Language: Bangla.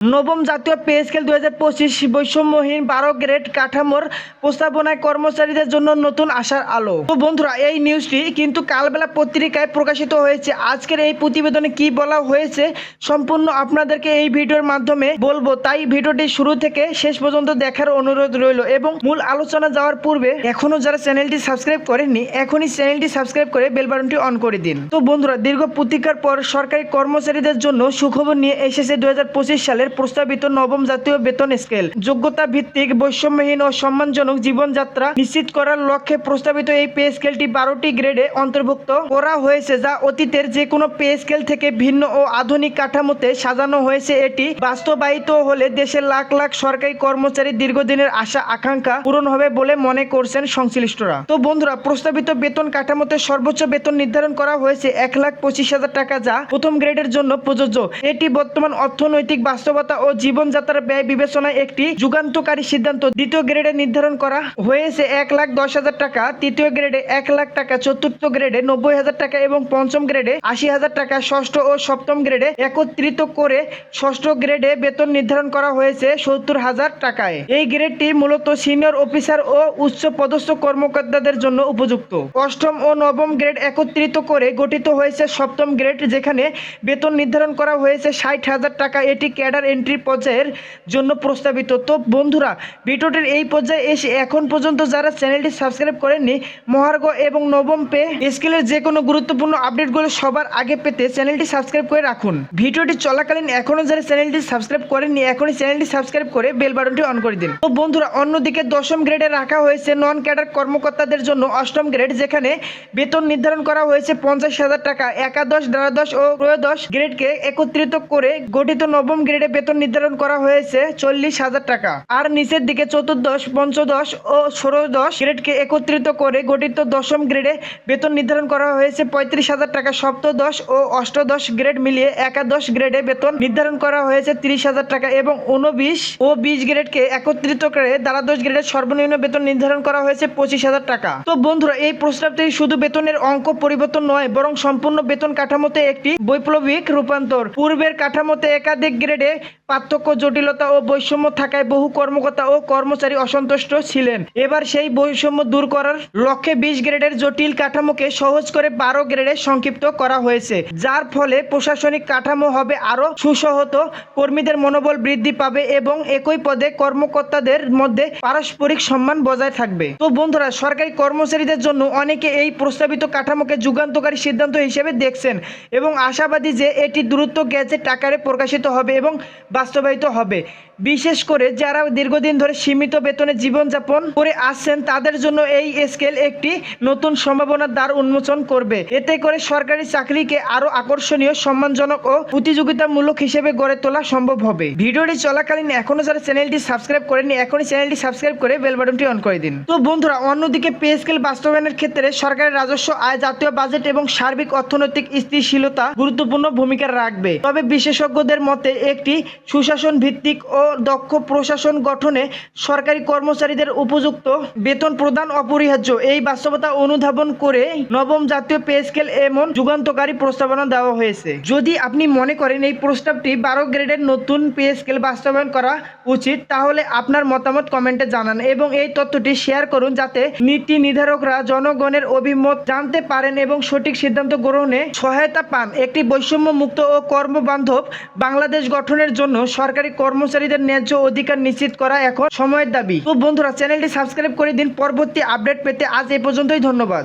নবম জাতীয় পে স্কেল দু হাজার পঁচিশ বৈষম্যহীন বারো গ্রেড কাঠামোর প্রস্তাবনায় কর্মচারীদের জন্য নতুন আশার আলো। তো বন্ধুরা, এই নিউজটি কিন্তু কালবেলা পত্রিকায় প্রকাশিত হয়েছে। আজকের এই প্রতিবেদনে কি বলা হয়েছে সম্পূর্ণ আপনাদেরকে এই ভিডিওর মাধ্যমে বলব। তাই ভিডিওটি শুরু থেকে শেষ পর্যন্ত দেখার অনুরোধ রইল এবং মূল আলোচনা যাওয়ার পূর্বে এখনও যারা চ্যানেলটি সাবস্ক্রাইব করেননি, এখনই চ্যানেলটি সাবস্ক্রাইব করে বেল বাটনটি অন করে দিন। তো বন্ধুরা, দীর্ঘ প্রতীক্ষার পর সরকারি কর্মচারীদের জন্য সুখবর নিয়ে এসেছে হাজার পঁচিশ সালের প্রস্তাবিত নবম জাতীয় বেতন স্কেল। যোগ্যতা ভিত্তিক, বৈষম্যহীন ও সম্মানজনক জীবনযাত্রা নিশ্চিত করার লক্ষ্যে প্রস্তাবিত এই পে স্কেলটি বারোটি গ্রেডে অন্তর্ভুক্ত করা হয়েছে, যা অতীতের যে কোনো পে স্কেল থেকে ভিন্ন ও আধুনিক কাঠামোতে সাজানো হয়েছে। এটি বাস্তবায়িত হলে দেশের লাখ লাখ সরকারি কর্মচারী দীর্ঘদিনের আশা, আকাঙ্ক্ষা পূরণ হবে বলে মনে করছেন সংশ্লিষ্টরা। তো বন্ধুরা, প্রস্তাবিত বেতন কাঠামোতে সর্বোচ্চ বেতন নির্ধারণ করা হয়েছে এক লাখ পঁচিশ হাজার টাকা, যা প্রথম গ্রেডের জন্য প্রযোজ্য। এটি বর্তমান অর্থনৈতিক বাস্তবতা ও জীবনযাত্রার ব্যয় বিবেচনায় একটি যুগান্তকারী সিদ্ধান্ত। দ্বিতীয় গ্রেডে নির্ধারণ করা হয়েছে এক লাখ দশ হাজার টাকা, তৃতীয় গ্রেডে এক লাখ টাকা, চতুর্থ গ্রেডে নব্বই হাজার টাকা এবং পঞ্চম গ্রেডে আশি হাজার টাকা, ষষ্ঠ ও সপ্তম গ্রেডে একত্রিত করে ষষ্ঠ গ্রেডে বেতন নির্ধারণ করা হয়েছে সত্তর হাজার টাকায়। এই গ্রেডটি মূলত সিনিয়র অফিসার ও উচ্চ পদস্থ কর্মকর্তাদের জন্য উপযুক্ত। অষ্টম ও নবম গ্রেড একত্রিত করে গঠিত হয়েছে সপ্তম গ্রেড, যেখানে বেতন নির্ধারণ করা হয়েছে ষাট হাজার টাকা। এটি ক্যাডার এন্ট্রি পর্যায়ের জন্য প্রস্তাবিত। তো বন্ধুরা, ভিডিওটির এই পর্যায়ে এসে এখন পর্যন্ত যারা চ্যানেলটি সাবস্ক্রাইব করেননি, মহার্ঘ এবং নবম পে স্কেলের যে কোনো গুরুত্বপূর্ণ আপডেটগুলো সবার আগে পেতে চ্যানেলটি সাবস্ক্রাইব করে রাখুন। ভিডিওটি চলাকালীন এখনও যারা চ্যানেলটি সাবস্ক্রাইব করেননি, এখনই চ্যানেলটি সাবস্ক্রাইব করে বেল বাটনটি অন করে দিন। তো বন্ধুরা, অন্যদিকে দশম গ্রেডে রাখা হয়েছে নন ক্যাডার কর্মকর্তাদের জন্য অষ্টম গ্রেড, যেখানে বেতন নির্ধারণ করা হয়েছে পঞ্চাশ হাজার টাকা। একাদশ, দ্বাদশ ও ত্রয়োদশ গ্রেডকে একত্রিত করে গঠিত নবম গ্রেডে বেতন নির্ধারণ করা হয়েছে চল্লিশ হাজার টাকা। আর নিচের দিকে চতুর্দশ, পঞ্চদশ ও ষোড়দশ গ্রেডকে একত্রিত করে গঠিত দশম গ্রেডে বেতন নির্ধারণ করা হয়েছে পঁয়ত্রিশ হাজার টাকা। সপ্তদশ ও অষ্টদশ গ্রেড মিলিয়ে একাদশ গ্রেডে বেতন নির্ধারণ করা হয়েছে তিরিশ হাজার টাকা এবং উনবিশ ও বিশ গ্রেডকে একত্রিত করে দ্বাদশ গ্রেডের সর্বনিম্ন বেতন নির্ধারণ করা হয়েছে পঁচিশ হাজার টাকা। তো বন্ধুরা, এই প্রস্তাবটি শুধু বেতনের অঙ্ক পরিবর্তন নয়, বরং সম্পূর্ণ বেতন কাঠামোতে একটি বৈপ্লবিক রূপান্তর। পূর্বের কাঠামোতে একাধিক গ্রেডে পার্থক্য, জটিলতা ও বৈষম্য থাকায় বহু কর্মকর্তা ও কর্মচারী অসন্তুষ্ট ছিলেন। এবার সেই বৈষম্য দূর করার লক্ষ্যে বিশ গ্রেডের জটিল কাঠামোকে সহজ করে বারো গ্রেডে সংক্ষিপ্ত করা হয়েছে। যার ফলে প্রশাসনিক কাঠামো হবে আরও সুসহত, কর্মীদের মনোবল বৃদ্ধি পাবে এবং একই পদে কর্মকর্তাদের মধ্যে পারস্পরিক সম্মান বজায় থাকবে। তো বন্ধুরা, সরকারি কর্মচারীদের জন্য অনেকে এই প্রস্তাবিত কাঠামোকে যুগান্তকারী সিদ্ধান্ত হিসেবে দেখছেন এবং আশাবাদী যে এটি দ্রুত গ্যাজেট আকারে প্রকাশিত হবে এবং বাস্তবায়িত হবে। বিশেষ করে যারা দীর্ঘদিন ধরে সীমিত বেতনে জীবনযাপন করে আসছেন, তাদের জন্য এই স্কেল একটি নতুন সম্ভাবনার দ্বার উন্মোচন করবে। এতে করে সরকারি চাকরিকে আরও আকর্ষণীয়, সম্মানজনক ও প্রতিযোগিতামূলক হিসেবে গড়ে তোলা সম্ভব হবে। ভিডিওটি চলাকালীন এখনও যারা চ্যানেলটি সাবস্ক্রাইব করেনি এখনই চ্যানেলটি সাবস্ক্রাইব করে বেল বাটনটি অন করে দিন। তো বন্ধুরা, অন্যদিকে পে স্কেল বাস্তবায়নের ক্ষেত্রে সরকারের রাজস্ব, আয় জাতীয় বাজেট এবং সার্বিক অর্থনৈতিক স্থিতিশীলতা গুরুত্বপূর্ণ ভূমিকা রাখবে। তবে বিশেষজ্ঞদের মতে, একটি সুশাসন ভিত্তিক ও দক্ষ প্রশাসন গঠনে সরকারি কর্মচারীদের উপযুক্ত বেতন প্রদান অপরিহার্য। এই বাস্তবতা অনুধাবন করে নবম জাতীয় পে স্কেল এমন যুগান্তকারী প্রস্তাবনা দেওয়া হয়েছে। যদি আপনি মনে করেন এই প্রস্তাবটি বারো গ্রেডের নতুন পে স্কেল বাস্তবায়ন করা উচিত, তাহলে আপনার মতামত কমেন্টে জানান এবং এই তথ্যটি শেয়ার করুন যাতে নীতি নির্ধারকরা জনগণের অভিমত জানতে পারেন এবং সঠিক সিদ্ধান্ত গ্রহণে সহায়তা পান। একটি বৈষম্য মুক্ত ও কর্মবান্ধব বাংলাদেশ গঠনের জন্য সরকারি কর্মচারীদের ন্যায্য অধিকার নিশ্চিত করা এখন সময়ের দাবি। তো বন্ধুরা, চ্যানেলটি সাবস্ক্রাইব করে দিন। পরবর্তী আপডেট পেতে আজ এ পর্যন্তই ধন্যবাদ।